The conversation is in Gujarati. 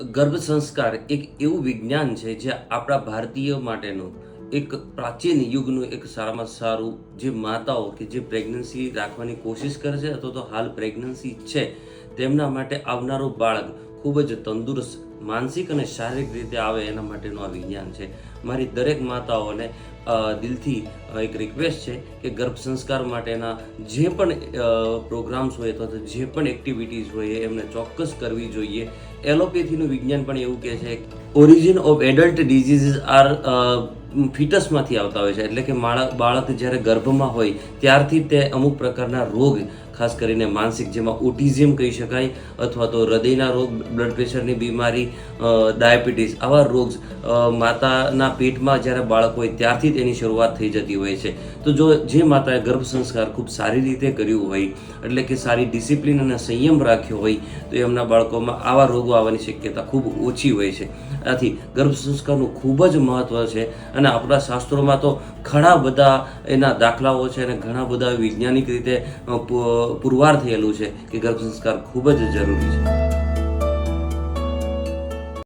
ગર્ભ સંસ્કાર એક એવું વિજ્ઞાન છે જે આપણા ભારતીય માટેનું એક પ્રાચીન યુગનું એક સારામાં સારું જે માતાઓ કે જે પ્રેગ્નન્સી રાખવાની કોશિશ કરે છે અથવા તો હાલ પ્રેગ્નન્સી છે, તેમના માટે આવનારું બાળક ખૂબ જ તંદુરસ્ત માનસિક અને શારીરિક રીતે આવે એના માટેનું આ વિજ્ઞાન છે. મારી દરેક માતાઓને દિલથી એક રિક્વેસ્ટ છે કે ગર્ભ સંસ્કાર માટેના જે પણ પ્રોગ્રામ્સ હોય અથવા તો જે પણ એક્ટિવિટીઝ હોય એમને ચોક્કસ કરવી જોઈએ. એલોપેથીનું વિજ્ઞાન પણ એવું કહે છે origin of adult diseases are ફિટસમાંથી આવતા હોય છે. એટલે કે બાળક જ્યારે ગર્ભમાં હોય, ત્યારથી તે અમુક પ્રકારના રોગ ખાસ કરીને માનસિક જેમાં ઓટિઝમ કહી શકાય અથવા તો હૃદયના રોગ બ્લડ પ્રેશરની બીમારી ડાયાબિટીસ આવા રોગ માતાના પેટમાં જ્યારે બાળક હોય ત્યારથી તેની શરૂઆત થઈ જતી હોય છે. તો જો જે માતાએ ગર્ભ સંસ્કાર ખૂબ સારી રીતે કર્યું હોય, એટલે કે સારી ડિસિપ્લિન અને સંયમ રાખ્યો હોય, તો એમના બાળકોમાં આવા રોગો આવવાની શક્યતા ખૂબ ઓછી હોય છે. આથી ગર્ભ સંસ્કારનું ખૂબ જ મહત્ત્વ છે અને આપણા શાસ્ત્રોમાં તો ઘણા બધા એના દાખલાઓ છે અને ઘણા બધા વૈજ્ઞાનિક રીતે પુરવાર થયેલું છે કે ગર્ભ સંસ્કાર ખૂબ જ જરૂરી છે.